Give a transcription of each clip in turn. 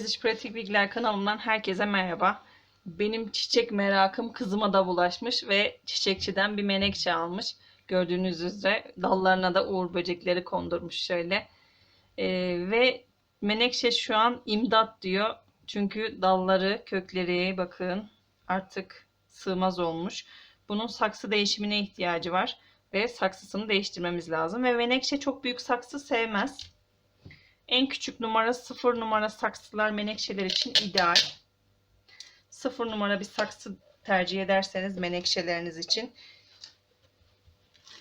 Teziş Pratik Bilgiler kanalımdan herkese merhaba. Benim çiçek merakım kızıma da bulaşmış ve çiçekçiden bir menekşe almış. Gördüğünüz üzere dallarına da uğur böcekleri kondurmuş şöyle. Ee, ve menekşe şu an imdat diyor. Çünkü dalları, kökleri bakın artık sığmaz olmuş. Bunun saksı değişimine ihtiyacı var ve saksısını değiştirmemiz lazım. Ve menekşe çok büyük saksı sevmez. En küçük numara 0 numara saksılar menekşeler için ideal. 0 numara bir saksı tercih ederseniz menekşeleriniz için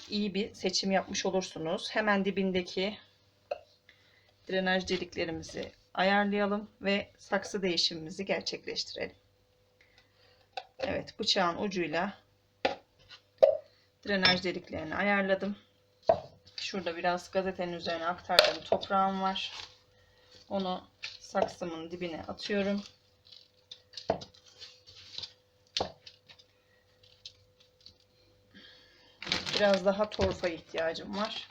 iyi bir seçim yapmış olursunuz. Hemen dibindeki drenaj deliklerimizi ayarlayalım ve saksı değişimimizi gerçekleştirelim. Evet bıçağın ucuyla drenaj deliklerini ayarladım. Şurada biraz gazetenin üzerine aktardığım toprağım var. Onu saksımın dibine atıyorum. Biraz daha torfa ihtiyacım var.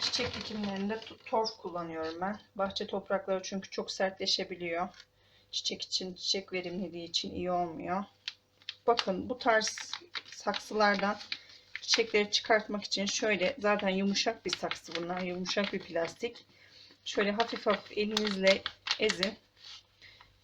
Çiçek dikimlerinde torf kullanıyorum ben. Bahçe toprakları çünkü çok sertleşebiliyor. Çiçek için, çiçek verimliliği için iyi olmuyor. Bakın bu tarz saksılardan çiçekleri çıkartmak için şöyle zaten yumuşak bir saksı bunlar. Yumuşak bir plastik. Şöyle hafif hafif elinizle ezin.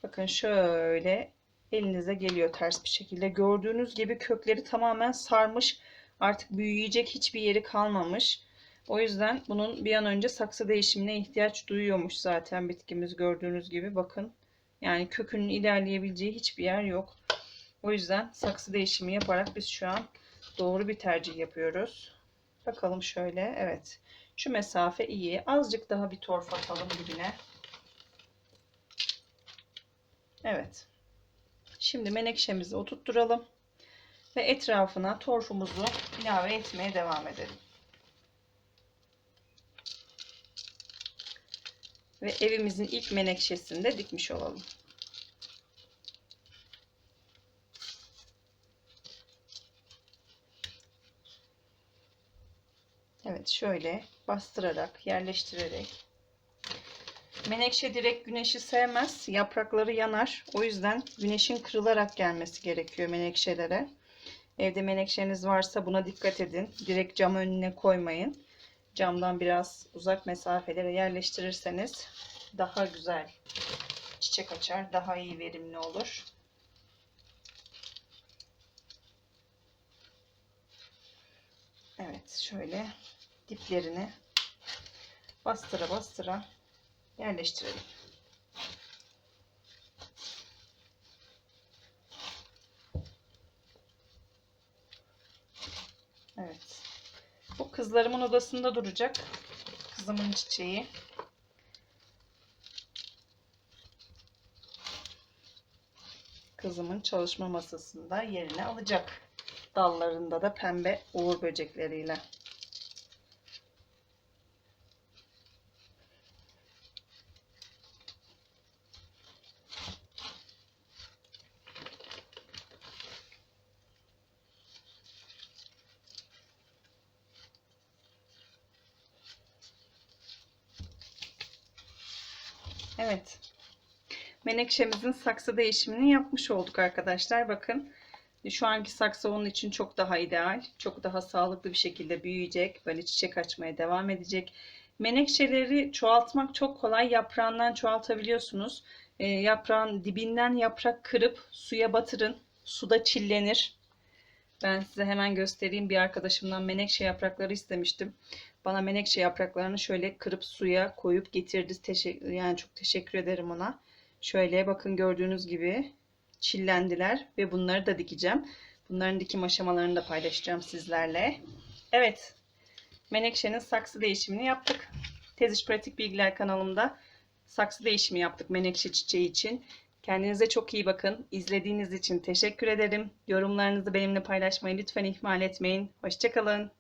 Bakın şöyle elinize geliyor ters bir şekilde. Gördüğünüz gibi kökleri tamamen sarmış. Artık büyüyecek hiçbir yeri kalmamış. O yüzden bunun bir an önce saksı değişimine ihtiyaç duyuyormuş zaten bitkimiz gördüğünüz gibi. Bakın yani kökünün ilerleyebileceği hiçbir yer yok. O yüzden saksı değişimi yaparak biz şu an doğru bir tercih yapıyoruz. Bakalım şöyle. Evet. Şu mesafe iyi. Azıcık daha bir torf atalım dibine. Evet. Şimdi menekşemizi oturtturalım. Ve etrafına torfumuzu ilave etmeye devam edelim. Ve evimizin ilk menekşesini de dikmiş olalım. Evet şöyle bastırarak yerleştirerek. Menekşe direkt güneşi sevmez yaprakları yanar. O yüzden güneşin kırılarak gelmesi gerekiyor menekşelere. Evde menekşeniz varsa buna dikkat edin. Direkt cam önüne koymayın. Camdan biraz uzak mesafelere yerleştirirseniz daha güzel çiçek açar daha iyi verimli olur Evet şöyle diplerini bastıra bastıra yerleştirelim. Evet. Bu kızlarımın odasında duracak. Kızımın çiçeği. Kızımın çalışma masasında yerini alacak. Dallarında da pembe uğur böcekleriyle. Evet. Menekşemizin saksı değişimini yapmış olduk arkadaşlar. Bakın şu anki saksı onun için çok daha ideal. Çok daha sağlıklı bir şekilde büyüyecek. Böyle çiçek açmaya devam edecek. Menekşeleri çoğaltmak çok kolay. Yaprağından çoğaltabiliyorsunuz. E, yaprağın dibinden yaprak kırıp suya batırın. Suda çillenir. Ben size hemen göstereyim. Bir arkadaşımdan menekşe yaprakları istemiştim. Bana menekşe yapraklarını şöyle kırıp suya koyup getirdi. Teşekkür, yani çok teşekkür ederim ona. Şöyle bakın gördüğünüz gibi çillendiler ve bunları da dikeceğim. Bunların dikim aşamalarını da paylaşacağım sizlerle. Evet. Menekşenin saksı değişimini yaptık. Teziş Pratik Bilgiler kanalımda saksı değişimi yaptık menekşe çiçeği için. Kendinize çok iyi bakın. İzlediğiniz için teşekkür ederim. Yorumlarınızı benimle paylaşmayı lütfen ihmal etmeyin. Hoşçakalın.